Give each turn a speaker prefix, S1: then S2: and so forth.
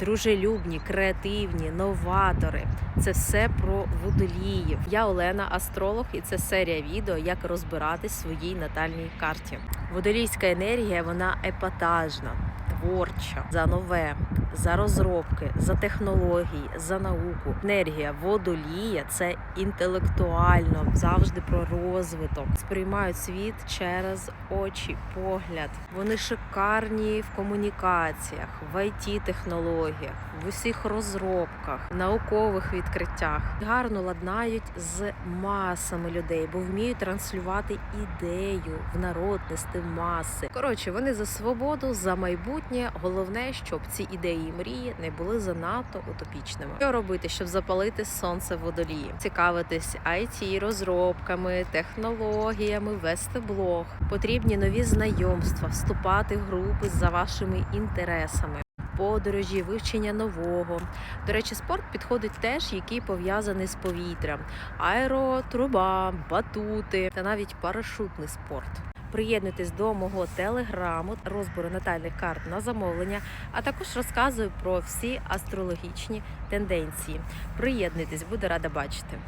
S1: Дружелюбні, креативні, новатори. Це все про водоліїв. Я Олена, астролог, і це серія відео, як розбиратись своїй натальній карті. Водолійська енергія вона епатажна, творча, за нове, за розробки, за технології, за науку. Енергія водолія це інтелектуально, завжди про розвиток. Сприймають світ через очі, погляд. Вони шикарні в комунікаціях, в it технологіях, в усіх розробках, наукових відкриттях. Гарно ладнають з масами людей, бо вміють транслювати ідею в народ, нести маси. Коротше, вони за свободу, за майбутнє. Головне, щоб ці ідеї і мрії не були занадто утопічними. Що робити, щоб запалити сонце водолії? Цікавитись IT, розробками, технологіями, вести блог. Потрібні нові знайомства, вступати в групи за вашими інтересами. Подорожі, вивчення нового. До речі, спорт підходить теж, який пов'язаний з повітрям: аеротруба, батути та навіть парашутний спорт. Приєднуйтесь до мого телеграму, розбору натальних карт на замовлення, а також розказую про всі астрологічні тенденції. Приєднуйтесь, буду рада бачити.